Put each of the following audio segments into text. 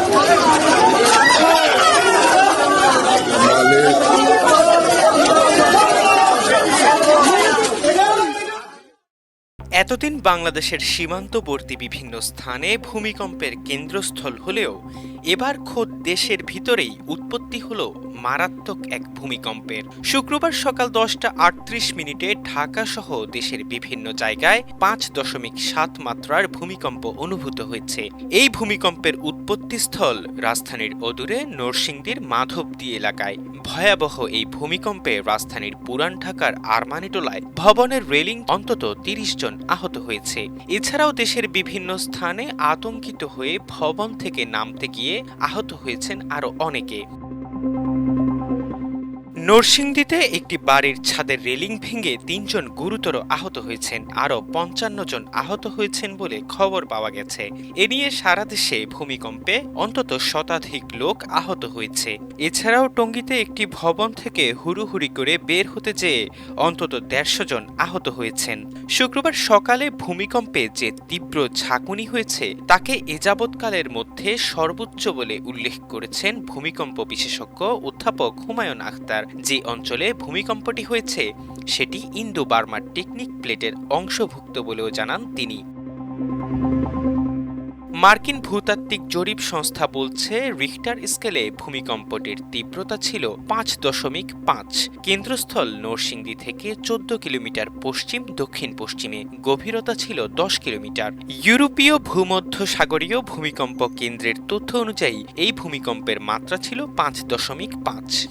やった! এতদিন বাংলাদেশের সীমান্তবর্তী বিভিন্ন স্থানে ভূমিকম্পের কেন্দ্রস্থল হলেও এবার খোদ দেশের ভিতরেই উৎপত্তি হল মারাত্মক এক ভূমিকম্পের। শুক্রবার সকাল দশটা আটত্রিশ মিনিটে ঢাকা সহ দেশের বিভিন্ন জায়গায় পাঁচ দশমিক সাত মাত্রার ভূমিকম্প অনুভূত হয়েছে। এই ভূমিকম্পের উৎপত্তিস্থল রাজধানীর অদূরে নরসিংদীর মাধবদী এলাকায়। ভয়াবহ এই ভূমিকম্পে রাজধানীর পুরান ঢাকার আরমানিটোলায় ভবনের রেলিং অন্তত তিরিশ জন আহত হয়েছে। এছাড়াও দেশের বিভিন্ন স্থানে আতঙ্কিত হয়ে ভবন থেকে নামতে গিয়ে আহত হয়েছেন আরও অনেকে। নরসিংদীতে একটি বাড়ির ছাদের রেলিং ভেঙে তিনজন গুরুতর আহত হয়েছেন। আরও পঞ্চান্ন জন আহত হয়েছেন বলে খবর পাওয়া গেছে। এ নিয়ে সারা দেশে ভূমিকম্পে অন্তত শতাধিক লোক আহত হয়েছে। এছাড়াও টঙ্গীতে একটি ভবন থেকে হুড়ুহুড়ি করে বের হতে যেয়ে অন্তত দেড়শো জন আহত হয়েছেন। শুক্রবার সকালে ভূমিকম্পে যে তীব্র ঝাঁকুনি হয়েছে, তাকে এ যাবৎকালের মধ্যে সর্বোচ্চ বলে উল্লেখ করেছেন ভূমিকম্প বিশেষজ্ঞ অধ্যাপক হুমায়ুন আখতার। যে অঞ্চলে ভূমিকম্পটি হয়েছে, সেটি ইন্দো বার্মার টেকনিক প্লেটের অংশভুক্ত বলেও জানান তিনি। মার্কিন ভূতাত্ত্বিক জরিপ সংস্থা বলছে, রিখটার স্কেলে ভূমিকম্পটির তীব্রতা ছিল পাঁচ দশমিক পাঁচ। কেন্দ্রস্থল নরসিংদী থেকে চোদ্দ কিলোমিটার পশ্চিম দক্ষিণ পশ্চিমে গভীরতা ছিল দশ কিলোমিটার। ইউরোপীয় ভূমধ্য সাগরীয় ভূমিকম্প কেন্দ্রের তথ্য অনুযায়ী, এই ভূমিকম্পের মাত্রা ছিল পাঁচ দশমিক পাঁচ।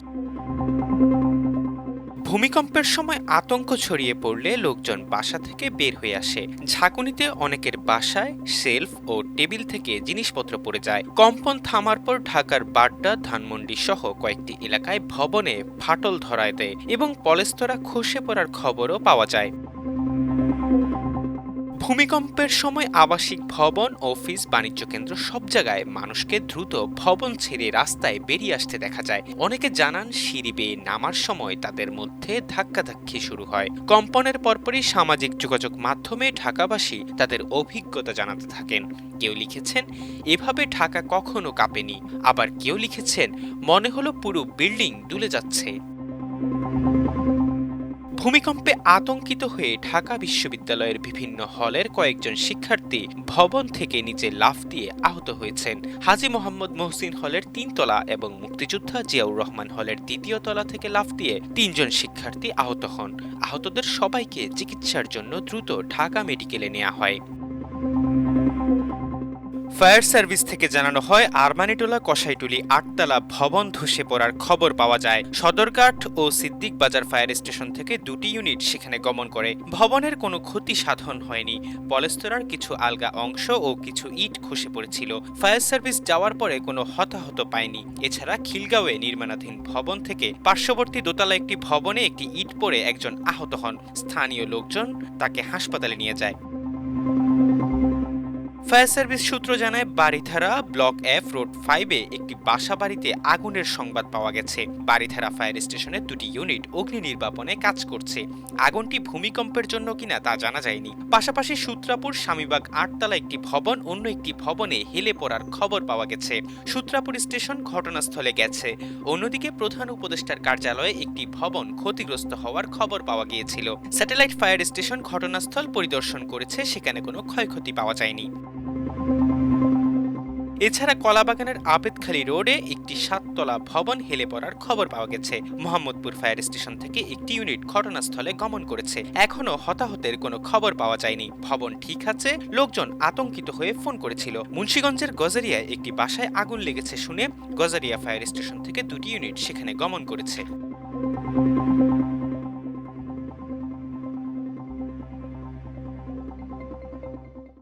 ভূমিকম্পের সময় আতঙ্ক ছড়িয়ে পড়লে লোকজন বাসা থেকে বের হয়ে আসে। ঝাঁকুনিতে অনেকের বাসায় শেলফ ও টেবিল থেকে জিনিসপত্র পড়ে যায়। কম্পন থামার পর ঢাকার বাড্ডা, ধানমন্ডি সহ কয়েকটি এলাকায় ভবনে ফাটল ধরায় দেয় এবং পলেস্তরা খসে পড়ার খবরও পাওয়া যায়। ভূমিকম্পের সময় আবাসিক ভবন, অফিস, বাণিজ্য কেন্দ্র সব জায়গায় মানুষকে দ্রুত ভবন ছেড়ে রাস্তায় বেরিয়ে আসতে দেখা যায়। অনেকে জানান, সিঁড়ি বেয়ে নামার সময় তাদের মধ্যে ধাক্কাধাক্কি শুরু হয়। কম্পনের পরপরই সামাজিক যোগাযোগ মাধ্যমে ঢাকাবাসী তাদের অভিজ্ঞতা জানাতে থাকেন। কেউ লিখেছেন, এভাবে ঢাকা কখনো কাঁপেনি। আবার কেউ লিখেছেন, মনে হলো পুরো বিল্ডিং দুলে যাচ্ছে। ভূমিকম্পে আতঙ্কিত হয়ে ঢাকা বিশ্ববিদ্যালয়ের বিভিন্ন হলের কয়েকজন শিক্ষার্থী ভবন থেকে নিচে লাফ দিয়ে আহত হয়েছেন। হাজি মোহাম্মদ মহসিন হলের তিনতলা এবং মুক্তিযোদ্ধা জিয়াউর রহমান হলের দ্বিতীয় তলা থেকে লাফ দিয়ে তিনজন শিক্ষার্থী আহত হন। আহতদের সবাইকে চিকিৎসার জন্য দ্রুত ঢাকা মেডিকেলে নেওয়া হয়। ফায়ার সার্ভিস থেকে জানানো হয়, আরমানিটোলা কসাইটুলি আটতলা ভবন ধসে পড়ার খবর পাওয়া যায়। সদরঘাট ও সিদ্দিক বাজার ফায়ার স্টেশন থেকে দুটি ইউনিট সেখানে গমন করে। ভবনের কোনো ক্ষতি সাধন হয়নি। পলেস্তরার কিছু আলগা অংশ ও কিছু ইট খসে পড়েছিল। ফায়ার সার্ভিস যাওয়ার পরে কোনো হতাহত পায়নি। এছাড়া খিলগাঁওয়ে নির্মাণাধীন ভবন থেকে পার্শ্ববর্তী দোতলা একটি ভবনে একটি ইট পড়ে একজন আহত হন। স্থানীয় লোকজন তাকে হাসপাতালে নিয়ে যায়। ফায়ার সার্ভিস সূত্র জানায় বাড়িধারা ব্লক এফ, রোড ফাইভে একটি বাসা বাড়িতে আগুনের সংবাদ পাওয়া গেছে। বাড়িধারা ফায়ার স্টেশনের দুটি ইউনিট অগ্নি নির্বাপনে কাজ করছে। আগুনটি ভূমিকম্পের জন্য কিনা তা জানা যায়নি। পাশাপাশি সূত্রাপুর স্বামীবাগ আটতলা একটি ভবন, অন্য একটি ভবনে হেলে পড়ার খবর পাওয়া গেছে। সূত্রাপুর স্টেশন ঘটনাস্থলে গেছে। অন্যদিকে প্রধান উপদেষ্টার কার্যালয়ে একটি ভবন ক্ষতিগ্রস্ত হওয়ার খবর পাওয়া গিয়েছিল। স্যাটেলাইট ফায়ার স্টেশন ঘটনাস্থল পরিদর্শন করেছে, সেখানে কোনো ক্ষয়ক্ষতি পাওয়া যায়নি। এছাড়া কলাবাগানের আবেদখালী রোডে একটি সাততলা ভবন হেলে পড়ার খবর পাওয়া গেছে। মোহাম্মদপুর ফায়ার স্টেশন থেকে একটি ইউনিট ঘটনাস্থলে গমন করেছে। এখনও হতাহতের কোনো খবর পাওয়া যায়নি। ভবন ঠিক আছে, লোকজন আতঙ্কিত হয়ে ফোন করেছিল। মুন্সীগঞ্জের গজারিয়ায় একটি বাসায় আগুন লেগেছে শুনে গজারিয়া ফায়ার স্টেশন থেকে দুটি ইউনিট সেখানে গমন করেছে।